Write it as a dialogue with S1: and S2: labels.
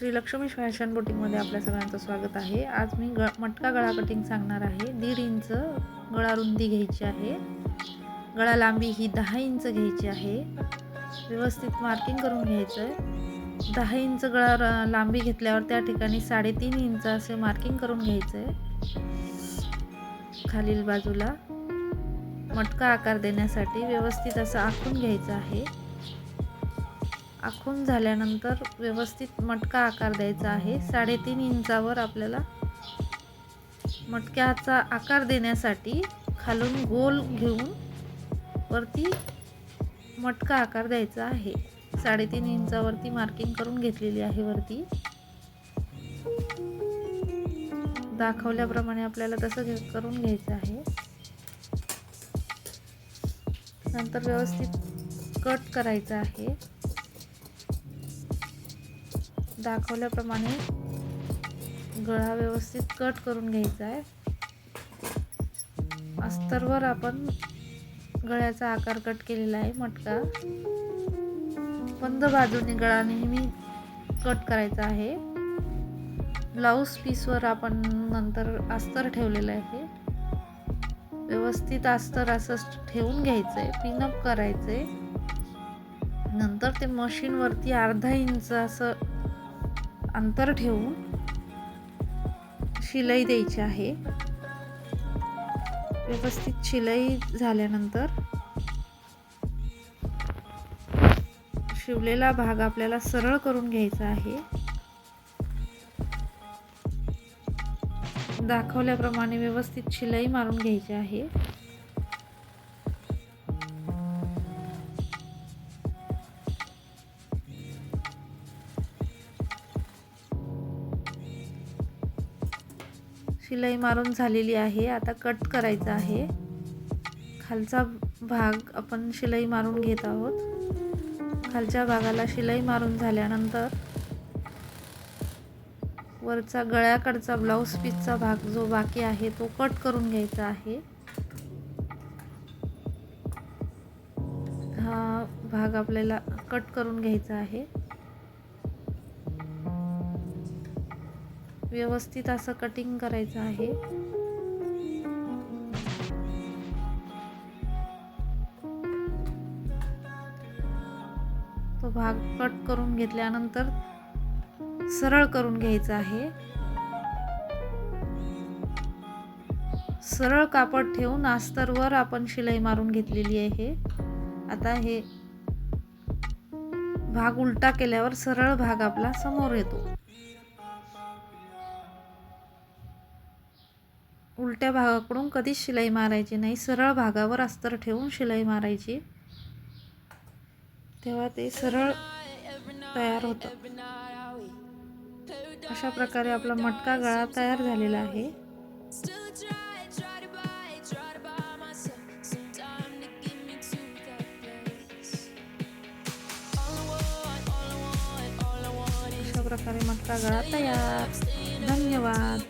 S1: Shri Lakshmi fashion बुटीकमध्ये आपल्या सगळ्यांचं स्वागत आहे. आज मी ग मटका गळा कटिंग सांगणार आहे. दीड इंच गळा रुंदी घ्यायची आहे. गळा लांबी ही दहा इंच घ्यायची आहे. व्यवस्थित मार्किंग करून घ्यायचं आहे दहा इंच गळा र- लांबी घेतल्यावर त्या ठिकाणी साडेतीन इंच असे मार्किंग करून घ्यायचं आहे खालील बाजूला मटका आकार देण्यासाठी व्यवस्थित असं आखून घ्यायचं आहे. आखून झाल्यानंतर व्यवस्थित मटका आकार द्यायचा आहे. साडेतीन इंचावर आपल्याला मटक्याचा आकार देण्यासाठी खालून गोल घेऊन वरती मटका आकार द्यायचा आहे. साडेतीन इंचावरती मार्किंग करून घेतलेली आहे वरती. दाखवल्याप्रमाणे आपल्याला तसं घे करून घ्यायचं आहे. नंतर व्यवस्थित कट करायचं आहे. दाखवल्याप्रमाणे गळा व्यवस्थित कट करून घ्यायचा आहे. अस्तरवर आपण गळ्याचा आकार कट केलेला आहे मटका. बंद बाजूने गळा नेहमी कट करायचा आहे. ब्लाऊज पीसवर आपण नंतर अस्तर ठेवलेलं आहे. व्यवस्थित अस्तर असं ठेवून घ्यायचं आहे पिनअप करायचं आहे नंतर ते मशीनवरती अर्धा इंच असं अंतर ठेवून शिलाई द्यायची आहे. व्यवस्थित शिलाई झाल्यानंतर शिवलेला भाग आपल्याला सरळ करून घ्यायचा आहे. दाखवल्याप्रमाणे व्यवस्थित शिलाई मारून घ्यायची आहे. शिलाई मारून झालेली आहे. आता कट करायचा आहे. खालचा भाग आपण शिलाई मारून घेत आहोत. खालच्या भागाला शिलाई मारून झाल्यानंतर वरचा गळ्याकडचा ब्लाऊज पीसचा भाग जो बाकी आहे तो कट करून घ्यायचा आहे. हा भाग आपल्याला कट करून घ्यायचा आहे. व्यवस्थित असं कटिंग करायचं आहे. तो भाग कट करून घेतल्यानंतर सरळ करून घ्यायचा आहे. सरळ कापड ठेवून आस्तरवर आपण शिलाई मारून घेतलेली आहे. आता हे भाग उलटा केल्यावर सरळ भाग आपला समोर येतो. उलट्या भागाकडून कधीच शिलाई मारायची नाही. सरळ भागावर अस्तर ठेवून शिलाई मारायची. तेव्हा ते सरळ तयार होतं. अशा प्रकारे आपला मटका गळा तयार झालेला आहे. अशा प्रकारे मटका गळा तयार. धन्यवाद.